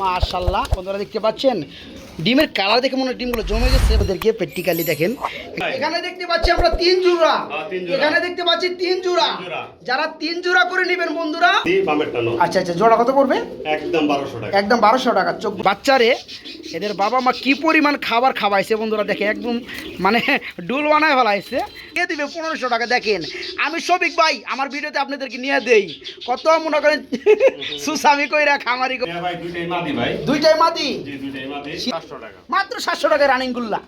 মাশাল্লাহ বন্ধুরা দেখতে পাচ্ছেন? ডিমের কালার দেখে মনে হয় ডিমগুলো জমে গেছে। ওদেরকে প্র্যাকটিক্যালি দেখেন। এখানে দেখতে পাচ্ছি আমরা তিন জোড়া। এখানে দেখতে পাচ্ছি তিন জোড়া। যারা তিন জোড়া করে নেবেন বন্ধুরা আচ্ছা আচ্ছা জোড়া কত পড়বে? একদম বারোশো টাকা। একদম বারোশো টাকা। চোখ বাচ্চারে এদের বাবা মা কি পরিমাণ খাবার খাওয়াইছে বন্ধুরা দেখে। একদম মানে ডুল বানায় ফেলাইছে। কে দিবে পনেরোশো টাকা? দেখেন আমি সবিক ভাই আমার ভিডিওতে আপনাদেরকে নিয়ে দেই। কত মনে করেন? সুসামি কইরা খামারি কইরা। হ্যাঁ ভাই মাদি ভাই? দুইটাই মাদি? জি দুইটাই মাদি। সাতশো টাকা। মাত্র সাতশো টাকা রানিং গুল্লা।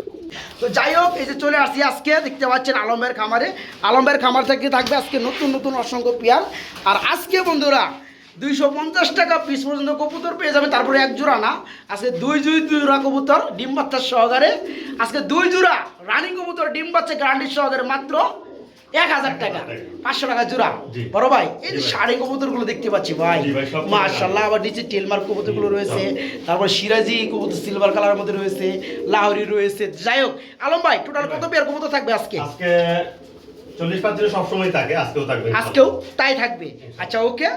তো যাই হোক এই যে চলে আসছি আজকে দেখতে পাচ্ছেন আলমের খামারে। আলমের খামার থেকে থাকবে আজকে নতুন নতুন অসংখ্য আর আজকে বন্ধুরা দুইশো পঞ্চাশ টাকা পিস পর্যন্ত কবুতর পেয়ে যাবেন। তারপরে এক জোড়া না আজকে দুই দুই দুই জোড়া কবুতর ডিম বাচ্চার সহকারে। আজকে দুই জোড়া রানিং কবুতর ডিম বাচ্চা গ্যারান্টির সহকারে মাত্র এক হাজার টাকা। পাঁচশো টাকা জোড়া। বড় ভাই এই যে জি ভাই। কবুতরগুলো দেখতে পাচ্ছি ভাই। মাশাল্লাহ আবার নিচে টেলমার কবুতরগুলো রয়েছে। তারপর সিরাজি কবুতর সিলভার কালারের মধ্যে রয়েছে লাহোরি রয়েছে। যাই হোক আলম ভাই টোটাল কত পেয়ার কবুতর থাকবে আজকে? আজকে চল্লিশ পাঁচ সবসময় থাকে আজকেও থাকবে। আজকেও তাই থাকবে। আচ্ছা ওকে।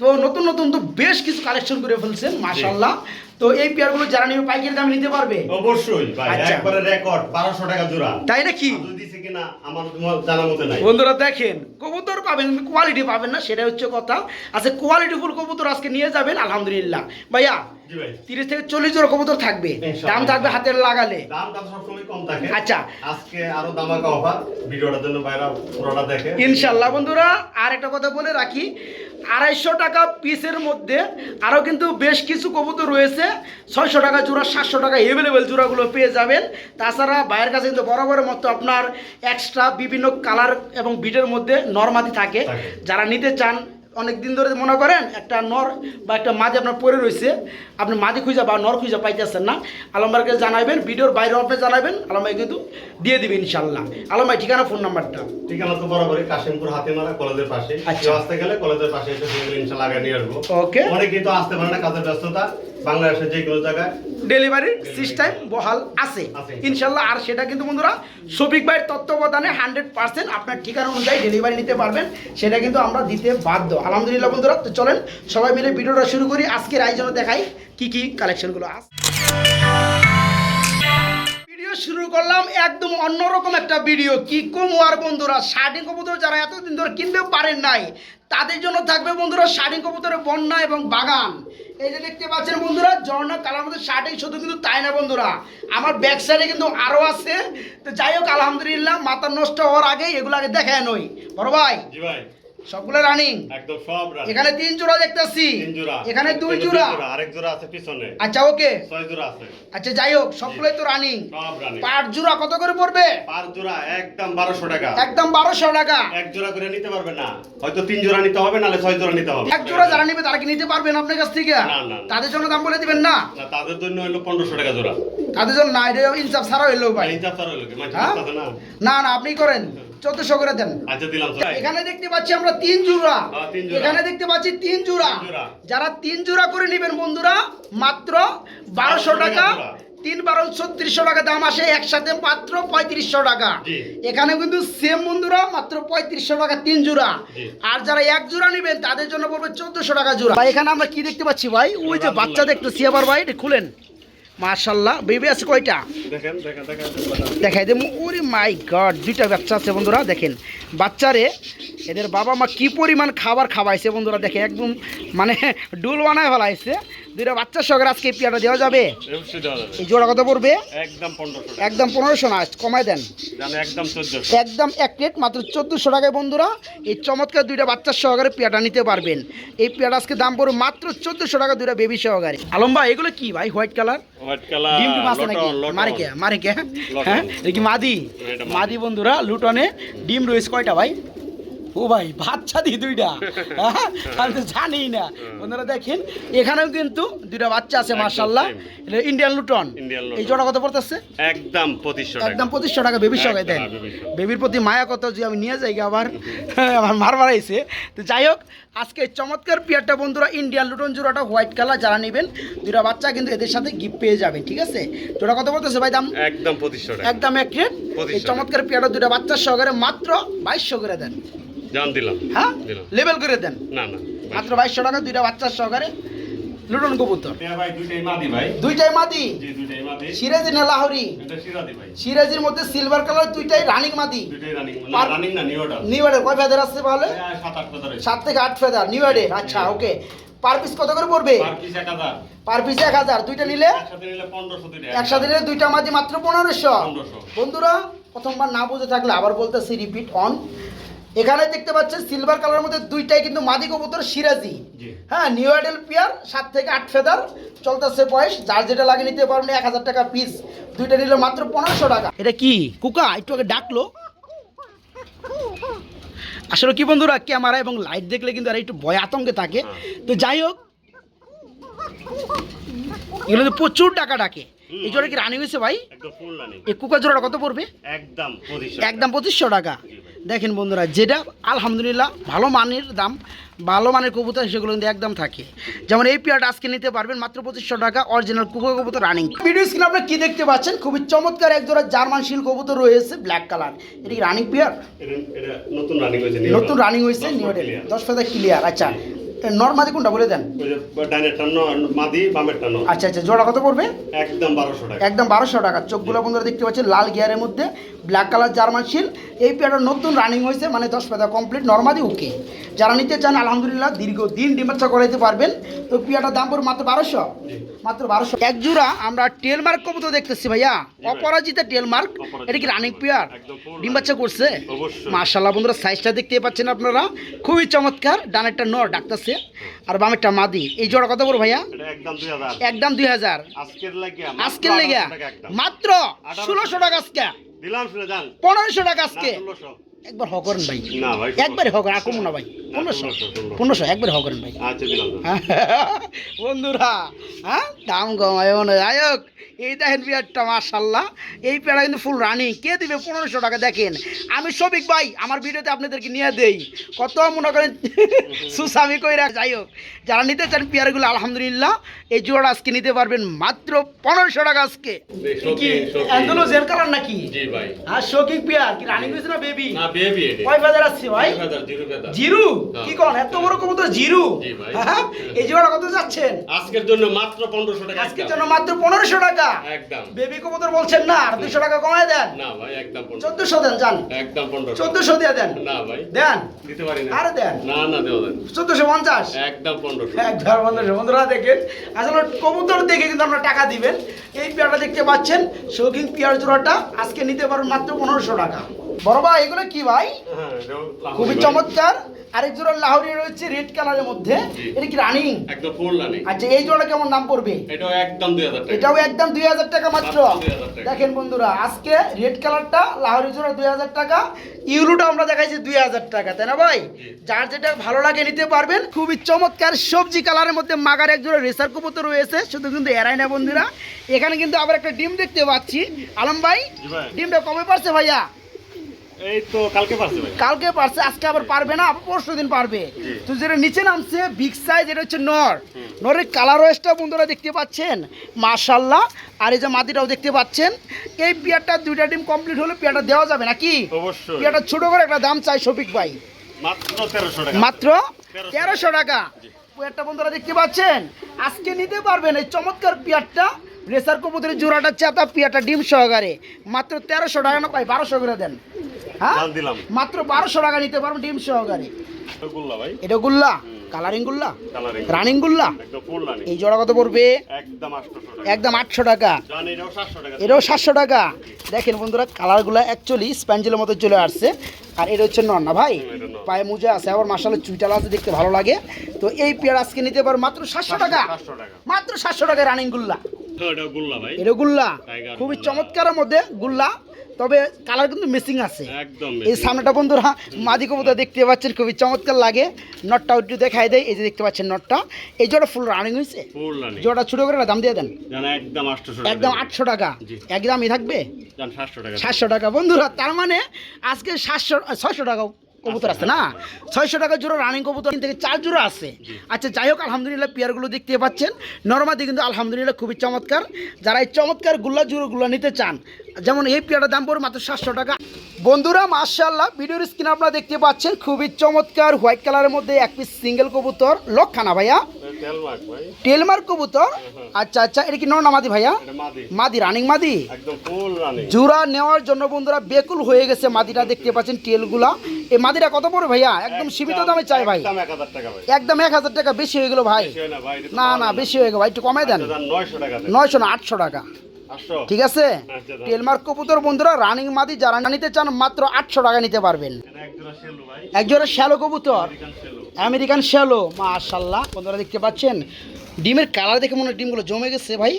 তো নতুন নতুন তো বেশ কিছু কালেকশন করে ফেলছেন মাশাল্লাহ তো এই পেয়ারগুলো যারা নিবে পাইকারি দাম নিতে পারবে? অবশ্যই ভাই আচ্ছা। একবারে রেকর্ড 1200 টাকা জোড়া। তাই নাকি? দিছে কিনা আমার জানা মতে নাই। বন্ধুরা দেখেন কবুতর পাবেন কোয়ালিটি পাবেন না সেটা হচ্ছে কথা। আচ্ছা কোয়ালিটি ফুল কবুতর আজকে নিয়ে যাবেন আলহামদুলিল্লাহ। ভাইয়া তিরিশ থেকে চল্লিশ জোড়া কবুতর থাকবে। দাম থাকবে হাতের লাগালে। দামটা সবসময় কম থাকে। আচ্ছা। আজকে আরও দামাকা অফার। ভিডিওটার জন্য বাইরা পুরোটা দেখে। ইনশাল্লাহ বন্ধুরা। আর একটা কথা বলে রাখি আড়াইশো টাকা পিসের মধ্যে আরও কিন্তু বেশ কিছু কবুতর রয়েছে। ছয়শো টাকা জোড়া সাতশো টাকা অ্যাভেলেবেল জোড়াগুলো পেয়ে যাবেন। তাছাড়া বাইরের কাছে কিন্তু বরাবরের মতো আপনার এক্সট্রা বিভিন্ন কালার এবং বিটের মধ্যে নরমাদি থাকে। থাকে। যারা নিতে চান অনেক দিন ধরে মনে করেন একটা নর বা একটা মাঝে আপনার পরে রয়েছে। আপনি মাঝে খুঁজে বা নর খুঁজে পাইতেছেন না। আলমবারকে জানাবেন ভিডিওর বাইরে আপনি জানাবেন আলমবাই কিন্তু দিয়ে দিবে ইনশাল্লাহ আলমবাই ঠিকানা ফোন নাম্বারটা? ঠিকানা তো বরাবরই কাশিমপুর হাতিমারা কলেজের পাশে আচ্ছা। আসতে গেলে কলেজের পাশে এসে ইনশাল্লাহ আগে নিয়ে আসব। ওকে। অনেকেই তো আসতে পারে না কাজের ব্যস্ততা। বাংলাদেশের যে কোনো জায়গায় ডেলিভারির সিস্টেম বহাল আছে। আছে। ইনশাল্লাহ আর সেটা কিন্তু বন্ধুরা শফিক ভাইয়ের তত্ত্বাবধানে হান্ড্রেড পার্সেন্ট আপনার ঠিকানা অনুযায়ী ডেলিভারি নিতে পারবেন। সেটা কিন্তু আমরা দিতে বাধ্য। আলহামদুলিল্লাহ বন্ধুরা তো চলেন সবাই মিলে ভিডিওটা শুরু করি। আজকের আয়োজনে দেখাই কি কি কালেকশনগুলো আস ভিডিও শুরু করলাম একদম অন্যরকম একটা ভিডিও কি কম আর বন্ধুরা শার্টিং কবুতর যারা এতদিন ধরে কিনতে পারেন নাই, তাদের জন্য থাকবে বন্ধুরা শার্টিং কবুতরের বন্যা এবং বাগান। এই যে দেখতে পাচ্ছেন বন্ধুরা, ঝর্ণা কালার মধ্যে শার্টিং শুধু কিন্তু তাই না বন্ধুরা, আমার ব্যাক সাইডে কিন্তু আরও আছে। তো যাই হোক, আলহামদুলিল্লাহ, মাথা নষ্ট হওয়ার আগে এগুলো আগে দেখায় নই। বড় ভাই? ভাই। সবগুলো রানিং একদম সব রানি। এখানে তিন জোড়া দেখতেছি। তিন জোড়া। এখানে দুই জোড়া। আরেক জোড়া আছে পিছনে। আচ্ছা ওকে। ছয় জোড়া আছে। আচ্ছা যাই হোক সবগুলোই তো রানিং সব রানি জোড়া কত করে পড়বে? পার জোড়া একদম বারোশো টাকা। একদম বারোশো টাকা। এক জোড়া করে নিতে পারবে না। হয়তো তিন জোড়া নিতে হবে নাহলে ছয় জোড়া নিতে হবে। এক জোড়া যারা নেবে তারা কি নিতে পারবেন আপনার কাছ থেকে? না, না। তাদের জন্য দাম বলে দিবেন না? না, তাদের জন্য হলো পনেরোশো টাকা জোড়া। তাদের জন্য না এটা ইনসাফ ছাড়া হইল ভাই। ইনসাফ তার হলো? মাঝে হ্যাঁ? না? না না আপনি করেন। চোদ্দশো করে দেন। আচ্ছা। এখানে দেখতে পাচ্ছি আমরা তিন জোড়া। এখানে দেখতে পাচ্ছি তিন জোড়া। যারা তিন জোড়া করে নেবেন বন্ধুরা মাত্র বারোশো টাকা। তিন বারো ছত্রিশশো টাকা দাম আসে একসাথে মাত্র পঁয়ত্রিশশো টাকা। এখানে কিন্তু সেম বন্ধুরা মাত্র পঁয়ত্রিশশো টাকা তিন জোড়া। আর যারা এক জোড়া নেবেন তাদের জন্য পড়বে চোদ্দশো টাকা জোড়া। এখানে আমরা কি দেখতে পাচ্ছি ভাই? ওই যে বাচ্চা দেখতেছি আবার ভাই খুলেন। মার্শাল্লাহ বেবি আছে কয়টা? দেখাই দে ওরে মাই গড দুইটা বাচ্চা আছে বন্ধুরা দেখেন। বাচ্চারে এদের বাবা মা কি পরিমাণ খাবার খাওয়াইছে বন্ধুরা দেখে একদম মানে ডুল বানায় ফেলাইছে। দুইটা বাচ্চার সঙ্গে আজকে পিয়াটা দেওয়া যাবে। এই জোড়া কত পড়বে? একদম পনেরোশো না কমায় দেন। একদম একদম এক প্লেট মাত্র চোদ্দোশো টাকায় বন্ধুরা এই চমৎকার দুইটা বাচ্চার সহকারে পেয়াটা নিতে পারবেন। এই পেয়াটা আজকে দাম পড়বে মাত্র চোদ্দোশো টাকা দুইটা বেবি সহকারে। আলম ভাই এগুলো কি ভাই হোয়াইট কালার ডিম আছে নাকি? মারে কে মারে কে? হ্যাঁ? কি মাদি। মাদি বন্ধুরা লুটনে ডিম রয়েছে কয়টা ভাই? ও ভাই বাচ্চা দি দুইটা। হ্যাঁ? আমি তো জানি না। বন্ধুরা দেখেন এখানেও কিন্তু দুইটা বাচ্চা আছে মার্শাল্লাহ ইন্ডিয়ান লুটন এই জোড়া কত পড়তেছে? একদম পঁচিশশো একদম পঁচিশশো টাকা বেবির সঙ্গে দেন। বেবির প্রতি মায়া কত যে আমি নিয়ে যাই আবার। আমার মার বাড়াইছে। তো যাই হোক আজকে চমৎকার পিয়ারটা বন্ধুরা ইন্ডিয়ান লুটন জোড়াটা হোয়াইট কালার যারা নেবেন দুটা বাচ্চা কিন্তু এদের সাথে গিফট পেয়ে যাবেন ঠিক আছে? জোড়া কত বলতেছে ভাই দাম? একদম পঁচিশশো একদম এক রেট এই চমৎকার পিয়ারটা দুটা বাচ্চার সহকারে মাত্র বাইশশো করে দেন। জান দিলাম। হ্যাঁ? লেবেল করে দেন। না না মাত্র বাইশশো টাকা দুইটা বাচ্চার সহকারে লুটন কবুতর। দুইটাই মাদি ভাই। দুইটাই মাদি? জি দুইটাই মাদি। সিরাজি না লাহরি? এটা সিরাজির মধ্যে সিলভার কালার দুইটাই রানিং মাদি। দুইটাই রানিং না পার- রানিং না নিউ এডের কয় ফেদার আসছে তাহলে? সাত থেকে আট ফেদার নিউ এডের আচ্ছা ওকে পার পিস কত করে পড়বে? পার পিস এক হাজার। দুইটা নিলে? একসাথে নিলে দুইটা একসাথে নিলে দুইটা মাঝে মাত্র পনেরোশো। বন্ধুরা প্রথমবার না বুঝে থাকলে আবার বলতেছি রিপিট অন এখানে দেখতে পাচ্ছেন সিলভার কালারের মধ্যে দুইটাই কিন্তু মাদি কবুতর সিরাজি। হ্যাঁ নিউ আইডেল পিয়ার সাত থেকে আট ফেদার চলতেছে বয়স। যার যেটা লাগে নিতে পারবেন এক হাজার টাকা পিস দুইটা নিলে মাত্র পনেরোশো টাকা। এটা কি? কুকা? একটু আগে ডাকলো। আসলে কি বন্ধুরা ক্যামেরা এবং লাইট দেখলে কিন্তু আর একটু ভয় আতঙ্কে থাকে। তো যাই হোক এগুলো তো প্রচুর টাকা ডাকে। এই জোড়া কি রানি হয়েছে ভাই? একদম ফুল এই কুকা জোড়াটা কত পড়বে? একদম একদম পঁচিশশো টাকা। দেখেন বন্ধুরা যেটা আলহামদুলিল্লাহ ভালো মানের দাম ভালো মানের কবুতর সেগুলো কিন্তু একদম থাকে। যেমন এই পেয়ারটা আজকে নিতে পারবেন মাত্র পঁচিশশো টাকা অরিজিনাল কুকুর কবুতর রানিং ভিডিও স্ক্রিনে আপনারা কি দেখতে পাচ্ছেন? খুবই চমৎকার এক জোড়া জার্মান শিল কবুতর রয়েছে ব্ল্যাক কালার এটা কি রানিং পেয়ার? নতুন রানিং হয়েছে নতুন রানিং হয়েছে দশ নিউ ফুট দশ ফেদার ক্লিয়ার আচ্ছা। নর্মাদি কোনটা বলে দেন? আচ্ছা আচ্ছা জোড়া কত পড়বে? একদম বারোশো টাকা। একদম বারোশো টাকা। চোখগুলো বন্ধুরা দেখতে পাচ্ছেন লাল গিয়ারের মধ্যে। ব্ল্যাক কালার জার্মান শিল এই পেয়ারটা নতুন রানিং হয়েছে মানে দশ পেয়ারা কমপ্লিট নর্মালি ওকে যারা নিতে চান আলহামদুলিল্লাহ দীর্ঘ দিন ডিমাচ্ছা করাইতে পারবেন। তো পেয়ারটার দাম পড়বে মাত্র বারোশো। মাত্র বারোশো। এক জোড়া আমরা টেল মার্ক কবুতর দেখতেছি ভাইয়া। অপরাজিতা টেল মার্ক এটা কি রানিং পেয়ার ডিম বাচ্চা করছে। মার্শাল্লাহ বন্ধুরা সাইজটা দেখতে পাচ্ছেন আপনারা। খুবই চমৎকার। ডানেরটা নর ডাকতেছে। আর বামেরটা মাদি। এই জোড়া কত বড় ভাইয়া? একদম দুই হাজার। আজকের লেগে মাত্র ষোলোশো টাকা আজকে। দিলাম শুনে যান। পনেরোশো টাকা আজকে। একবার হকরেন ভাই। একবারে হকর করেন আর কমো না ভাই। পনেরোশো। পনেরোশো একবারে হকরেন ভাই। আচ্ছা। বন্ধুরা হ্যাঁ? দাম কমায়। যাই হোক এই দেখেন পেয়ারটা মার্শাল্লাহ এই পেয়ারা কিন্তু ফুল রানিং কে দিবে পনেরোশো টাকা? দেখেন আমি শফিক ভাই আমার ভিডিওতে আপনাদেরকে নিয়ে দেই। কত মনে করেন সুসামি কইরা যাই হোক যারা নিতে চান পেয়ারগুলো আলহামদুলিল্লাহ এই জোড়া আজকে নিতে পারবেন মাত্র পনেরোশো টাকা আজকে। কি অ্যান্ডোলোজের কালার নাকি? জি ভাই। হ্যাঁ শৌকিক পেয়ার কি রানিং হয়েছে না বেবি না বেবি কয় ফেদার আসছে ভাই? জিরো? হ্যাঁ। কি কোন এত বড় কবুতর জিরু? জি ভাই। হ্যাঁ এই জোড়া কত যাচ্ছেন? আজকের জন্য মাত্র পনেরোশো টাকা আজকের জন্য মাত্র পনেরোশো টাকা। একদম। বেবি কবুতর বলছেন না আর দুশো টাকা কমায় দেন। না ভাই একদম চোদ্দশো দেন যান। একদম পনেরো চোদ্দশো দিয়ে দেন। না ভাই। দেন। দিতে পারি না। আরে দেন। না না দেওয়া দেন চোদ্দশো পঞ্চাশ। একদম পনেরোশো। একবার বন্ধুরা বন্ধুরা দেখেন আসলে কবুতর দেখে কিন্তু আপনারা টাকা দিবেন। এই পেয়ারটা দেখতে পাচ্ছেন শৌখিন পেয়ার জোড়াটা আজকে নিতে পারবেন মাত্র পনেরোশো টাকা। বড় ভাই এগুলো কি ভাই? হ্যাঁ খুবই চমৎকার। আরেক জোড়া লাহোরি রয়েছে রেড কালারের মধ্যে। এটা কি রানিং? একদম ফুল রানি আচ্ছা এই জোড়া কেমন দাম পড়বে? এটাও একদম দুই হাজার টাকা। এটাও একদম দুই হাজার টাকা মাত্র। 2000। দেখেন বন্ধুরা আজকে রেড কালারটা লাহোরি জোড়া দুই হাজার টাকা ইউরোটা আমরা দেখাইছি দুই হাজার টাকা তাই না ভাই? যার যেটা ভালো লাগে নিতে পারবেন খুবই চমৎকার সবজি কালারের মধ্যে মাগার এক জোড়া রেসার কবুতর রয়েছে শুধু কিন্তু এরাই না বন্ধুরা। এখানে কিন্তু আবার একটা ডিম দেখতে পাচ্ছি। আলম ভাই ভাই। ডিমটা কবে পারছে ভাইয়া? এই তো কালকে পারছে ভাই। কালকে পারছে আজকে আবার পারবে না আবার পরশু দিন পারবে। তো যেটা নিচে নামছে বিগ সাইজ এটা হচ্ছে নর। নরের কালার ওয়েসটা বন্ধুরা দেখতে পাচ্ছেন। মাশাল্লাহ আর এই যে মাটিটাও দেখতে পাচ্ছেন। এই পিয়ারটা দুইটা ডিম কমপ্লিট হলে পিয়ারটা দেওয়া যাবে নাকি? অবশ্যই। পিয়ারটা ছোট করে একটা দাম চাই শফিক ভাই। মাত্র তেরোশো টাকা। মাত্র তেরোশো। টাকা। পিয়ারটা বন্ধুরা দেখতে পাচ্ছেন? আজকে নিতে পারবেন এই চমৎকার পিয়ারটা। রেসার কবুতরের জোড়াটা চেতা পিয়ারটা ডিম সহকারে। মাত্র তেরোশো টাকা না পাই বারোশো করে দেন। হ্যাঁ? দিলাম। মাত্র বারোশো টাকা নিতে পারবেন ডিম সহকারে। গুল্লা ভাই। এটা গুল্লা? কালারিং গুল্লা? রানিং গুল্লা? এই জোড়া কত পড়বে? একদম আটশো টাকা। এটাও সাতশো টাকা। দেখেন বন্ধুরা কালারগুলো অ্যাকচুয়ালি স্প্যাঞ্জেলের মতো চলে আসছে। আর এটা হচ্ছে না ভাই? পায়ে মোজা আছে আবার মাসালে চুইটাল আছে দেখতে ভালো লাগে। তো এই পেয়ার আজকে নিতে পারো মাত্র সাতশো টাকা। মাত্র সাতশো টাকা রানিং গুল্লা। এটা গুল্লা খুবই। চমৎকারের মধ্যে গুল্লা। তবে কালার কিন্তু মিসিং আছে। এই সামনেটা বন্ধুরা মাদি কবুতর দেখতে পাচ্ছেন খুবই চমৎকার লাগে। নটটা একটু দেখাই দেয় এই যে দেখতে পাচ্ছেন নটটা। এই জোড়া ফুল রানিং হয়েছে? জোড়া ছোট করে দাম দিয়ে দেন। একদম একদম আটশো টাকা। একদমই থাকবে? সাতশো টাকা। বন্ধুরা তার মানে আজকে সাতশো ছয়শো টাকা কবুতর আছে না? ছয়শো টাকা জোড়া রানিং কবুতর থেকে চার জোড়া আছে। আচ্ছা যাই হোক আলহামদুলিল্লাহ পেয়ারগুলো দেখতে পাচ্ছেন। নর্মাদি কিন্তু আলহামদুলিল্লাহ খুবই চমৎকার। যারা এই চমৎকার গুল্লা জোড়াগুলো নিতে চান যেমন এই পেয়ারটার দাম পড়বে মাত্র সাতশো টাকা। বন্ধুরা মার্শাল্লাহ ভিডিওর স্ক্রিন আপনারা দেখতে পাচ্ছেন খুবই চমৎকার হোয়াইট কালারের মধ্যে এক পিস সিঙ্গেল কবুতর। লক্ষানা ভাইয়া? তেলমাক ভাই। টেলমার কবুতর? আচ্ছা আচ্ছা এটা কি নর মাদি ভাইয়া? মাদি। রানিং মাদি? জোড়া নেওয়ার জন্য বন্ধুরা বেকুল হয়ে গেছে মাদিটা দেখতে পাচ্ছেন টেলগুলা এই মাদিটা কত পড়ে ভাইয়া? একদম সীমিত দামে চাই ভাই। একদম 1000 টাকা ভাই। একদম এক হাজার টাকা বেশি হয়ে গেল ভাই। না না বেশি হয়ে গেল ভাই একটু কমাই দেন। আচ্ছা, দাম 900 টাকা দেন। নয়শো না আটশো টাকা। ঠিক আছে? আচ্ছা, টেলমার্ক কবুতর বন্ধুরা রানিং মাদি যারা নিতে চান মাত্র আটশো টাকা নিতে পারবেন। একজোড়া শ্যালো কবুতর। আমেরিকান শ্যালো মাশাল্লাহ বন্ধুরা দেখতে পাচ্ছেন ডিমের কালার দেখে মনে হয় ডিমগুলো জমে গেছে ভাই।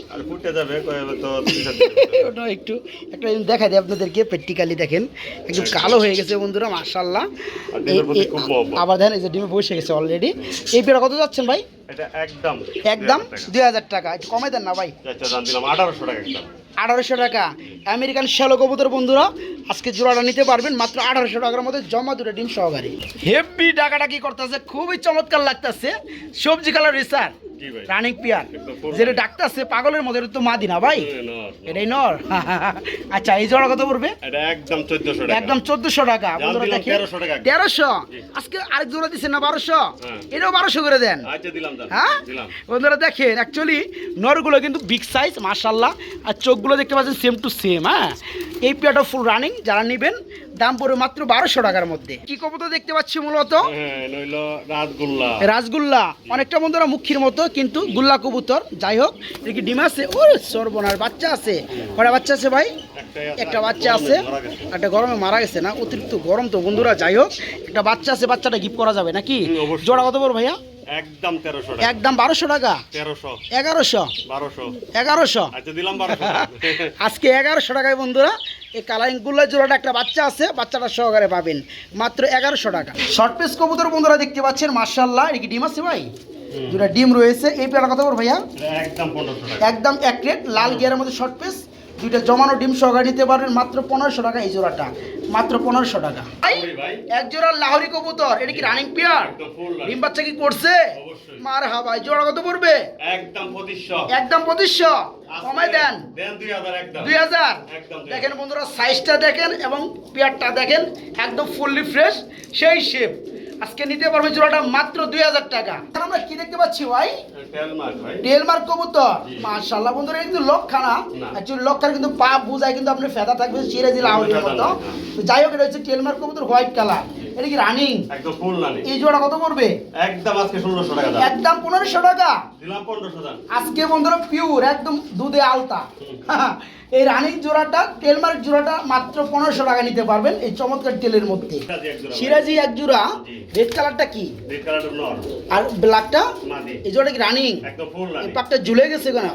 যাবে ওটা একটু একটা দেখা দিই আপনাদেরকে প্র্যাকটিক্যালি দেখেন। একটু কালো হয়ে গেছে বন্ধুরা প্রতি আবার দেখেন এই যে ডিমে বসে গেছে অলরেডি এই পেড়া কত যাচ্ছেন ভাই? একদম একদম 2000 দুই হাজার টাকা। একটু কমাই দেন না ভাই। আচ্ছা 1800 টাকা একদম আঠারোশো টাকা। আমেরিকান শ্যালো কবুতর বন্ধুরা আজকে জোড়াটা নিতে পারবেন মাত্র আঠারোশো টাকার মধ্যে জমা দুটো ডিম সহকারে। হেভি টাকাটা কি করতেছে খুবই চমৎকার লাগতেছে। সবজি কালার রিসার রানিং পিয়ার যেটা ডাকতেছে পাগলের মধ্যে এটা তো মাদি না ভাই। এটাই নর। আচ্ছা এই জোড়া কত পড়বে? একদম 1400 টাকা। একদম চোদ্দশো টাকা। বন্ধুরা দিলাম দেখেন। 1300 টাকা। তেরোশো? আজকে আরেক জোড়া দিচ্ছেন না বারোশো? হ্যাঁ। এটাও বারোশো করে দেন। আচ্ছা হ্যাঁ? বন্ধুরা দেখেন অ্যাকচুয়ালি নরগুলো কিন্তু বিগ সাইজ মার্শাল্লাহ আর চোখগুলো দেখতে পাচ্ছেন সেম টু সেম হ্যাঁ? এই পেয়ারটা ফুল রানিং যারা নেবেন দাম পড়বে মাত্র বারোশো টাকার মধ্যে। কি কবুতর দেখতে পাচ্ছি মূলত? হ্যাঁ নইল রাতগুল্লা রাসগুল্লা অনেকটা বন্ধুরা মুখির মতো কিন্তু গুল্লা কবুতর। যাই হোক দেখি ডিম আছে? ও সর্বনার বাচ্চা আছে। কটা বাচ্চা আছে ভাই? একটা বাচ্চা আছে। একটা গরমে মারা গেছে না? অতিরিক্ত গরম তো বন্ধুরা যাই হোক। একটা বাচ্চা আছে বাচ্চাটা গিফট করা যাবে নাকি? জোড়া কত বড় ভাইয়া? একদম 1300 টাকা। একদম বারোশো টাকা? 1300 এগারোশো? 1200 এগারোশো? আচ্ছা দিলাম 1200 আজকে এগারোশো টাকায় বন্ধুরা এই কালারিংগুলো জোড়াটা একটা বাচ্চা আছে বাচ্চাটা সহকারে পাবেন। মাত্র এগারোশো টাকা। শর্ট পিস কবুতর বন্ধুরা দেখতে পাচ্ছেন মার্শাল্লাহ এটা কি ডিম আছে ভাই? যেটা ডিম রয়েছে। এই পেয়ারা কত বড় ভাইয়া। একদম 1500 টাকা। একদম এক রেট লাল গিয়ারের মধ্যে শর্ট পিস দুইটা জমানো ডিম সহকারে নিতে পারবেন মাত্র পনেরোশো টাকা এই জোড়াটা। মাত্র পনেরোশো টাকা। এক জোড়া লাহরি কবুতর এটা কি রানিং পেয়ার ডিম বাচ্চা কি করছে। মার হা ভাই জোড়া কত পড়বে? একদম 2500 একদম পঁচিশশো। কমাই দেন। দেন 2000 একদম। দুই হাজার। দেখেন বন্ধুরা সাইজটা দেখেন এবং পেয়ারটা দেখেন একদম ফুললি ফ্রেশ সেই শেপ আজকে নিতে পারবে জোড়াটা মাত্র দুই হাজার টাকা। আমরা কি দেখতে পাচ্ছি ভাই? ডেলমার্ক কবুতর। মাশাআল্লাহ বন্ধুরা কিন্তু লক্ষানা না। অ্যাকচুয়ালি লক্ষার কিন্তু পা বুঝায় কিন্তু আপনি ফেদা থাকবে চিরে দিলে আউলের ফেদা মতো যাই হোক এটা হচ্ছে টেলমার্ক কবুতর হোয়াইট কালার এটা কি রানিং একদম ফুল রানি এই জোড়া কত পড়বে? একদম আজকে 1600 টাকা দাম। একদম পনেরোশো টাকা? দিলাম 1500 দাম। আজকে বন্ধুরা পিওর একদম দুধে আলতা। এই রানিং জোড়াটা টেলমার্ক জোড়াটা মাত্র পনেরোশো টাকা নিতে পারবেন এই চমৎকার তেলের মধ্যে। সিরাজি এক জোড়া জোড়া। রেড কালারটা কি? আর ব্ল্যাকটা এই জোড়াটা কি রানিং? পাকটা ঝুলে গেছে কেন?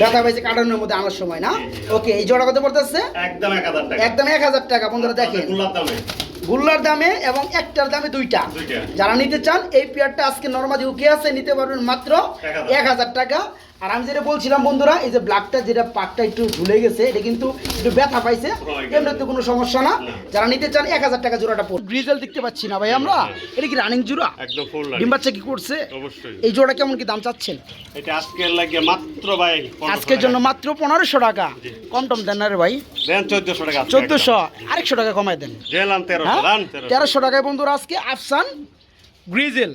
ব্যথা পাইছে কাটানোর মধ্যে আনার সময় না। ওকে এই জোড়া কত পড়তেছে? একদম 1000 টাকা। একদম এক হাজার টাকা বন্ধুরা দেখেন। গুল্লার দামে এবং একটার দামে দুইটা। দুইটা। যারা নিতে চান এই পেয়ারটা আজকে নর্মালি উকে আছে নিতে পারবেন মাত্র এক হাজার টাকা। আর আমি যেটা বলছিলাম বন্ধুরা এই যে ব্ল্যাকটা যেটা পাকটা একটু ঝুলে গেছে এটা কিন্তু একটু ব্যথা পাইছে এমনিতে কোনো সমস্যা না। যারা নিতে চান এক হাজার টাকা জোড়াটা পড়বে। গ্রিজেল দেখতে পাচ্ছি না ভাই আমরা। এটা কি রানিং জোড়া? একদম ফুল ডিম বাচ্চা কি করছে? অবশ্যই। এই জোড়া কেমন কি দাম চাচ্ছেন? এটা আজকের লাগে মাত্র ভাই আজকের জন্য মাত্র পনেরোশো টাকা। কম টম দেন না রে ভাই। দেন 1400 টাকা আজকে চোদ্দোশো। আরেকশো টাকা কমাই দেন। একদম। জেলাম 1300 হ্যাঁ? 1300 তেরোশো টাকায় বন্ধুরা আজকে আফসান। গ্রিজেল।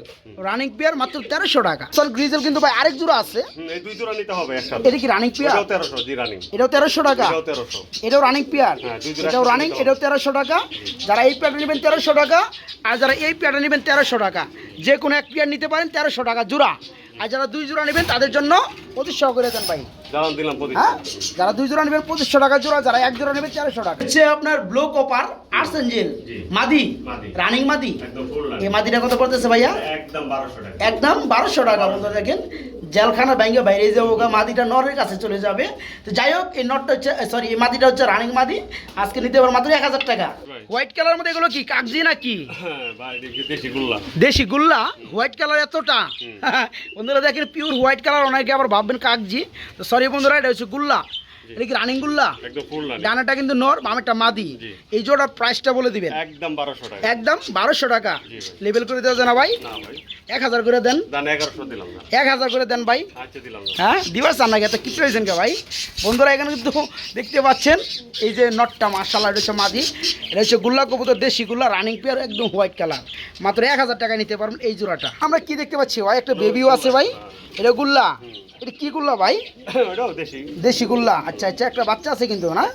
রানিং পেয়ার মাত্র তেরোশো টাকা। আফসান গ্রিজেল কিন্তু ভাই আরেক জোড়া আছে। এই দুই জোড়া নিতে হবে একসাথে। এটা কি রানিং পেয়ার এটাও 1300 জি রানি এটাও তেরোশো টাকা? এটাও 1300 এটাও রানিং পেয়ার হ্যাঁ, দুই জোড়া এটাও রানিং এটাও তেরোশো টাকা। যারা এই পেয়ারটা নেবেন তেরোশো টাকা আর যারা এই পেয়ারটা নেবেন তেরোশো টাকা। যে কোনো এক পেয়ার নিতে পারেন তেরোশো টাকা জোড়া। আর যারা দুই জোড়া নেবেন তাদের জন্য পঁচিশশো করে দেন ভাই। হ্যাঁ? যারা দুই জোড়া নেবেন পঁচিশশো টাকা জোড়া যারা এক জোড়া নেবেন চারশো টাকা। হচ্ছে আপনার ব্লু কপার আর্টস এঞ্জেল মাদি মাদি। রানিং মাদি। একদম এই মাদিটা কত পড়তেছে ভাইয়া? একদম বারোশো টাকা। একদম বারোশো টাকা বন্ধু দেখেন। জেলখানা ব্যাঙ্গে বাইরে যাব মাদিটা নরের কাছে চলে যাবে। তো যাই হোক এই নটটা হচ্ছে সরি এই মাদিটা হচ্ছে রানিং মাদি। আজকে নিতে পারো মাত্র এক হাজার টাকা। হোয়াইট কালার মধ্যে এগুলো কি কাগজি না কি হ্যাঁ গুল্লা? দেশি গুল্লা? হোয়াইট কালার এতটা? বন্ধুরা দেখেন পিওর হোয়াইট কালার অনেকে আবার ভাববেন কাগজি। তো সরি বন্ধুরা এটা হচ্ছে গুল্লা। এটা কি রানিং গুল্লা? একদম ফুল ডানাটা কিন্তু নর বামেরটা মাদি। এই জোড়ার প্রাইসটা বলে দিবেন। একদম বারোশো টাকা। একদম বারোশো টাকা। লেবেল করে দেওয়া না ভাই? না ভাই। এক হাজার করে দেন। দান এগারোশো দিলাম না এক হাজার করে দেন ভাই। আচ্ছা দিলাম হ্যাঁ দিবার চান নাকি? এত কি রয়েছেন কে ভাই? বন্ধুরা এখানে কিন্তু দেখতে পাচ্ছেন এই যে নটটা মার্শাল্লাহ এটা হচ্ছে মাদি। এটা হচ্ছে গুল্লা কবুতর দেশি গুল্লা রানিং পেয়ার একদম হোয়াইট কালার মাত্র এক হাজার টাকা নিতে পারবেন এই জোড়াটা। আমরা কি দেখতে পাচ্ছি ভাই? একটা বেবিও আছে ভাই। এটা গুল্লা। এটা কি গুল্লা ভাই? ওটাও দেশি। দেশি গুল্লা আচ্ছা আচ্ছা একটা বাচ্চা আছে কিন্তু না।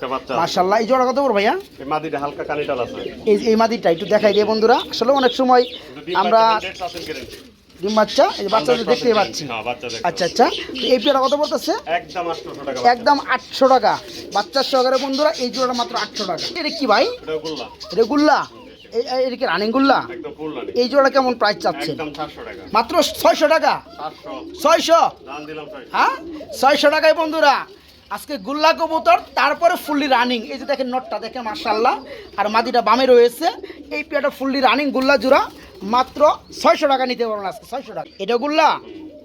মার্শাল্লাহ এই জোড়া কত বড় ভাইয়া? এই মাদিটা হালকা কানিটাল আছে। এই এই মাদিটা একটু দেখাই দিয়ে বন্ধুরা। আসলে অনেক সময় আমরা ডিম বাচ্চা এই পাচ্ছি। হ্যাঁ বাচ্চা দেখতে আচ্ছা আচ্ছা। এই পেয়ারা কত বলতেছে একদম একদম আটশো টাকা। বাচ্চার সহকারে বন্ধুরা এই জোড়াটা মাত্র আটশো টাকা। এটা কি ভাই? এটা গুল্লা? এটা গুল্লা? এই- কি জোড়া কেমন প্রাইস চাচ্ছে মাত্র ছয়শো টাকা? ছয়শো? হ্যাঁ? ছয়শো টাকায় বন্ধুরা আজকে গুল্লা কবুতর তারপরে ফুললি রানিং এই যে দেখেন নটটা দেখেন মার্শাল্লাহ আর মাদিটা বামে রয়েছে। এই পেয়ারটা ফুললি রানিং গুল্লা জোড়া। মাত্র ছয়শো টাকা নিতে পারবেন আজকে ছয়শো টাকা। এটা গুল্লা?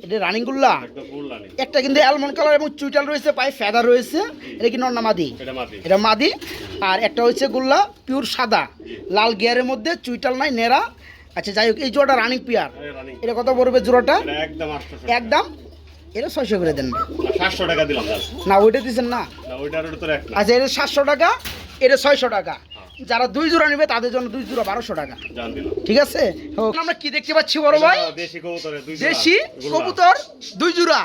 এটা রানিং গুল্লা একটা কিন্তু অ্যালমন্ড কালার এবং চুইটাল রয়েছে পায়ে ফেদার রয়েছে। এটা কি নন্না মাদি? এটা মাদি। আর একটা হচ্ছে গুল্লা পিওর সাদা। লাল গিয়ারের মধ্যে চুইটাল নাই নেড়া। আচ্ছা যাই হোক এই জোড়াটা রানিং পিয়ার এটা কত পড়বে জোড়াটা? একদম এটা ছয়শো করে দেন। সাতশো টাকা দিলাম না ওইটা দিচ্ছেন না? আচ্ছা এটা সাতশো টাকা এটা ছয়শো টাকা। যারা দুই জোড়া নেবে তাদের জন্য দুই জোড়া বারোশো টাকা। ঠিক আছে? আমরা কি দেখতে পাচ্ছি বড় ভাই? দেশি দুই জোড়া। কবুতর দুই জোড়া।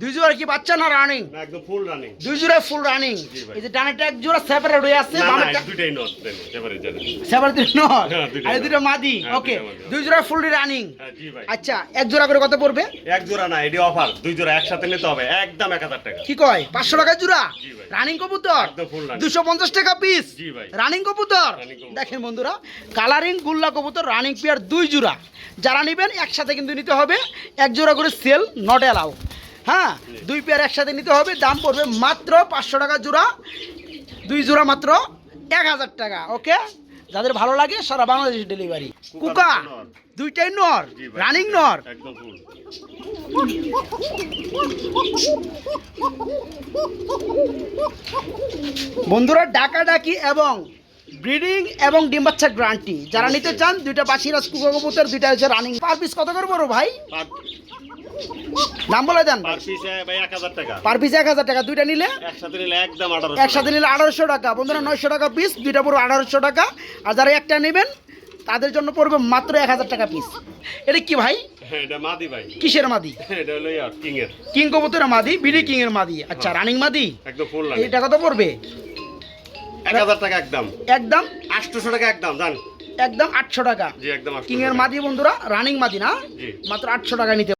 দুই জোড়া কি বাচ্চা না রানিং না একদম ফুল রানিং দুই জোড়া ফুল রানিং এই যে ডানেটা এক জোড়া সেপারেট হয়ে আছে না না বামেরটা এই দুইটাই নট দেন এবারে জানেন। সেপারেট দুই নয় হ্যাঁ, দুইটা আর দুটো মাদি। হ্যাঁ, ওকে দুই জোড়া ফুললি রানিং হ্যাঁ জি ভাই। আচ্ছা এক জোড়া করে কত পড়বে? এক জোড়া না এটি অফার দুই জোড়া একসাথে নিতে হবে একদম এক হাজার টাকা। কি কয়? পাঁচশো টাকা জোড়া? রানিং কবুতর? একদম full running। দুশো পঞ্চাশ টাকা পিস রানিং কবুতর Running কবুতর। দেখেন বন্ধুরা কালারিং গুল্লা কবুতর রানিং পেয়ার দুই জোড়া। যারা নেবেন একসাথে কিন্তু নিতে হবে। এক জোড়া করে সেল নট অ্যালাউ হ্যাঁ দুই পেয়ার একসাথে নিতে হবে দাম পড়বে মাত্র পাঁচশো টাকা জোড়া। দুই জোড়া মাত্র এক হাজার টাকা ওকে যাদের ভালো লাগে সারা বাংলাদেশ ডেলিভারি কুকা দুইটাই নর রানিং নর। বন্ধুরা ডাকা ডাকি এবং ব্রিডিং এবং ডিম বাচ্চা গ্রান্টি। যারা নিতে চান দুইটা বাসিরাজ কুকা কবুতর দুইটা হচ্ছে রানিং। পার পিস কত করে বড় ভাই? নাম বলে দেন। পার পিসে ভাই এক হাজার টাকা। পার দুইটা নিলে? একসাথে নিলে আঠারোশো টাকা। বন্ধুরা নয়শো টাকা পিস দুইটা পড়বে আঠারোশো টাকা। আর যারা একটা নেবেন তাদের জন্য পড়বে মাত্র এক হাজার টাকা পিস এটা কি ভাই? এটা মাদি ভাই। কিসের মাদি? এটা হলো কিং এর কিং কবুতরের মাদি বিডি কিং এর মাদি। আচ্ছা রানিং মাদি? একদম ফুল রানিং। এটা কত পড়বে? এক হাজার টাকা একদম। একদম? আটশোশো টাকা একদম জান। একদম আটশো টাকা। জি একদম 800 কিং এর মাদি বন্ধুরা রানিং মাদি না? মাত্র আটশো টাকা নিতে